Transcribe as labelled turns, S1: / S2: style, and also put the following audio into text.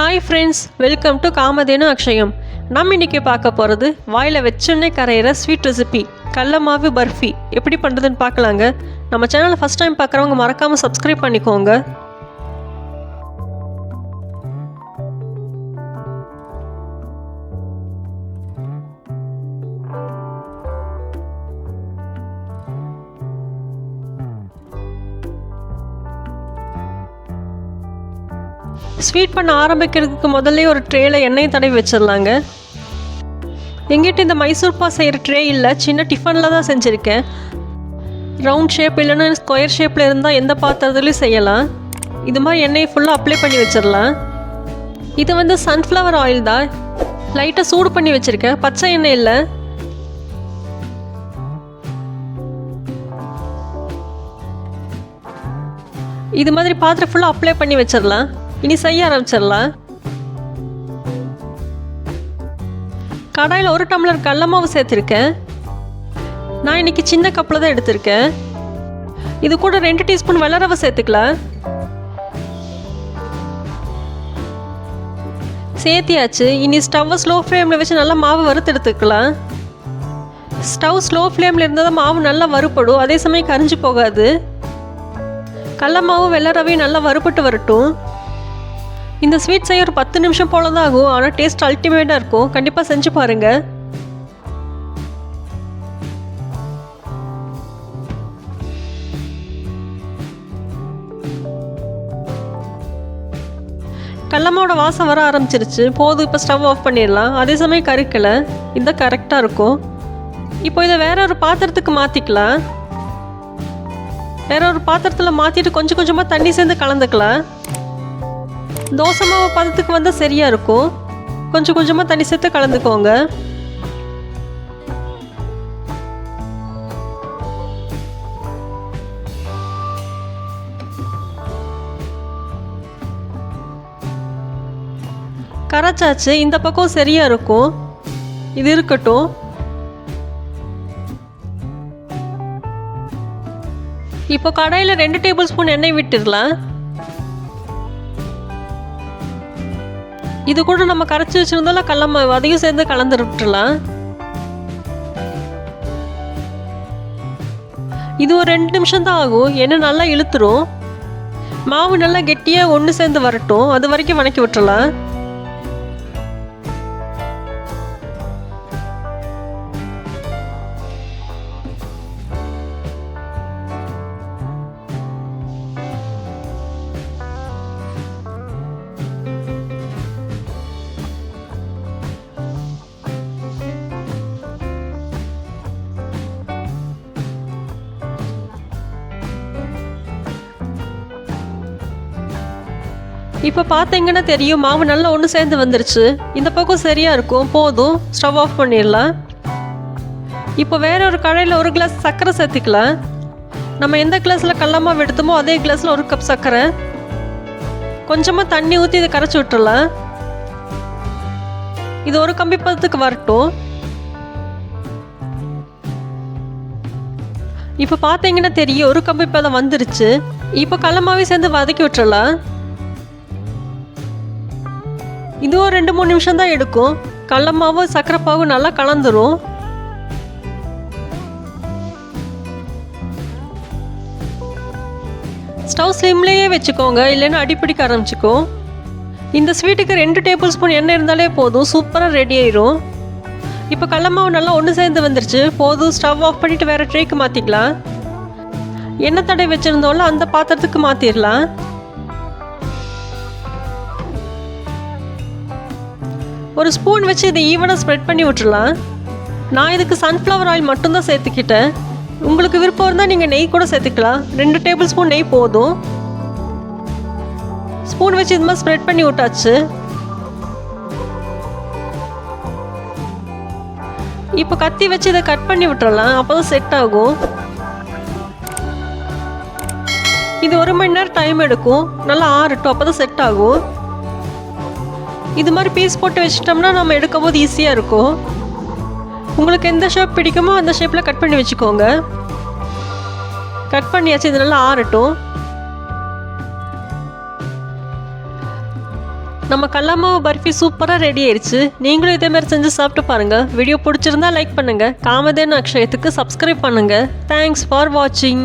S1: Hi friends welcome to Kamadhenu Akshayam நம்ம இன்னைக்கு பார்க்க போகிறது வாயில் வச்சோன்னே கரையிற ஸ்வீட் ரெசிபி கடல மாவு பர்ஃபி. எப்படி பண்ணுறதுன்னு பார்க்கலாங்க. நம்ம சேனலை ஃபஸ்ட் டைம் பார்க்குறவங்க மறக்காமல் சப்ஸ்கிரைப் பண்ணிக்கோங்க. ஸ்வீட் பண்ண ஆரம்பிக்கிறதுக்கு முதல்ல ஒரு ட்ரேயில் எண்ணெய் தடவி வச்சிடலாங்க. எங்கிட்ட இந்த மைசூர்பா செய்கிற ட்ரே இல்லை சின்ன டிஃபனில் தான் செஞ்சுருக்கேன். ரவுண்ட் ஷேப் இல்லைன்னா ஸ்கொயர் ஷேப்பில் இருந்தால் எந்த பாத்திரத்துலையும் செய்யலாம். இது மாதிரி எண்ணெயை ஃபுல்லாக அப்ளை பண்ணி வச்சிடலாம். இது வந்து சன்ஃப்ளவர் ஆயில் தான். லைட்டாக சூடு பண்ணி வச்சுருக்கேன். பச்சை எண்ணெய் இல்லை. இது மாதிரி பாத்திரம் ஃபுல்லாக அப்ளை பண்ணி வச்சிடலாம். இனி செய்ய ஆரம்பிச்சிடலாம். கடாயில் ஒரு டம்ளர் கடல மாவு சேர்த்துருக்கேன். நான் இன்னைக்கு சின்ன கப்பில் தான் எடுத்திருக்கேன். இது கூட ரெண்டு டீஸ்பூன் வெள்ளை சேர்த்துக்கலாம். சேர்த்தியாச்சு. இனி ஸ்டவ்வை ஸ்லோ ஃப்ளேமில் வச்சு நல்லா மாவு வறுத்து எடுத்துக்கலாம். ஸ்டவ் ஸ்லோ ஃப்ளேமில் இருந்தால் தான் மாவு நல்லா வறுப்படும் அதே சமயம் கரிஞ்சு போகாது. கடல மாவும் வெள்ளை நல்லா வறுபட்டு வரட்டும். இந்த ஸ்வீட் செய்ய ஒரு பத்து நிமிஷம் போல தான் ஆகும் ஆனால் டேஸ்ட் அல்டிமேட்டாக இருக்கும். கண்டிப்பாக செஞ்சு பாருங்கள் கடலமாவோட வாசம் வர ஆரம்பிச்சிருச்சு. போதும் இப்போ ஸ்டவ் ஆஃப் பண்ணிடலாம். அதே சமயம் கருக்கலை. இந்த கரெக்டாக இருக்கும். இப்போ இதை வேற ஒரு பாத்திரத்துக்கு மாற்றிக்கலாம் வேற ஒரு பாத்திரத்தில் மாற்றிட்டு கொஞ்சம் கொஞ்சமாக தண்ணி சேர்ந்து கலந்துக்கலாம். தோசை மாவு பதத்துக்கு வந்தால் சரியாக இருக்கும். கொஞ்சம் கொஞ்சமாக தண்ணி சேர்த்து கலந்துக்கோங்க. கரைச்சாச்சு. இந்த பக்கம் சரியாக இருக்கும். இது இருக்கட்டும். இப்போ கடாயில் ரெண்டு டேபிள் ஸ்பூன் எண்ணெய் விட்டுடலாம். இது கூட நம்ம கரைச்சி வச்சுருந்தோம்ல கடலமாவு அதையும் சேர்ந்து கலந்து விட்டுறலாம் இது ஒரு ரெண்டு நிமிஷம் தான் ஆகும். எண்ணெய் நல்லா இழுத்துரும். மாவு நல்லா கெட்டியாக ஒன்று சேர்ந்து வரட்டும். அது வரைக்கும் வணக்கி விட்டுறலாம் இப்போ பார்த்தீங்கன்னா தெரியும் மாவு நல்லா ஒன்று சேர்ந்து வந்துருச்சு. இந்த பக்கம் சரியாக இருக்கும். போதும். ஸ்டவ் ஆஃப் பண்ணிடலாம். இப்போ வேற ஒரு கடையில் ஒரு கிளாஸ் சர்க்கரை சேர்த்துக்கலாம். நம்ம எந்த கிளாஸில் கடல எடுத்தோமோ அதே கிளாஸில் ஒரு கப் சர்க்கரை. கொஞ்சமாக தண்ணி ஊற்றி இதை கரைச்சி விட்டுறலாம். இது ஒரு கம்பி பதத்துக்கு வரட்டும். இப்போ பார்த்தீங்கன்னா தெரியும் ஒரு கம்பி பதம் வந்துருச்சு. இப்போ கல்லமாவே சேர்ந்து வதக்கி விட்டுறலாம். இதுவும் ரெண்டு மூணு நிமிஷம் தான் எடுக்கும். கடல மாவு நல்லா கலந்துரும். ஸ்டவ் ஸ்லிம்லேயே வச்சுக்கோங்க இல்லைன்னா அடிப்பிடிக்க ஆரம்பிச்சுக்கும். இந்த ஸ்வீட்டுக்கு ரெண்டு டேபிள் ஸ்பூன் எண்ணெய் இருந்தாலே போதும் சூப்பராக ரெடி ஆயிரும். இப்போ கடல மாவு நல்லா ஒன்று சேர்ந்து வந்துருச்சு. போதும் ஸ்டவ் ஆஃப் பண்ணிவிட்டு வேறு ட்ரேக்கு மாற்றிக்கலாம் எண்ணெய் தடை வச்சுருந்தோம்ல அந்த பாத்திரத்துக்கு மாற்றிடலாம் ஒரு ஸ்பூன் வச்சு இதை ஈவனாக ஸ்ப்ரெட் பண்ணி விட்டுடலாம் நான் இதுக்கு சன்ஃப்ளவர் ஆயில் மட்டும்தான் சேர்த்துக்கிட்டேன். உங்களுக்கு விருப்பம் இருந்தால் நீங்கள் நெய் கூட சேர்த்துக்கலாம். ரெண்டு டேபிள் ஸ்பூன் நெய் போதும். ஸ்பூன் வச்சு இது மாதிரி ஸ்ப்ரெட் பண்ணி விட்டாச்சு. இப்போ கத்தி வச்சு இதை கட் பண்ணி விட்டுறலாம். அப்போ தான் செட் ஆகும். இது ஒரு மணி நேரம் டைம் எடுக்கும். நல்லா ஆறட்டும் அப்போ தான் செட் ஆகும். இது மாதிரி பீஸ் போட்டு வச்சிட்டோம்னா நம்ம எடுக்கும் போது ஈஸியாக இருக்கும். உங்களுக்கு எந்த ஷேப் பிடிக்குமோ அந்த ஷேப்பில் கட் பண்ணி வச்சுக்கோங்க. கட் பண்ணியாச்சு இது நல்லா ஆறட்டும். நம்ம கல்லாமாவு பர்ஃபி சூப்பராக ரெடி ஆயிடுச்சு நீங்களும் இதே மாதிரி செஞ்சு சாப்பிட்டு பாருங்கள் வீடியோ பிடிச்சிருந்தா லைக் பண்ணுங்கள் காமதேன் அக்ஷயத்துக்கு சப்ஸ்கிரைப் பண்ணுங்கள் தேங்க்ஸ் ஃபார் வாட்சிங்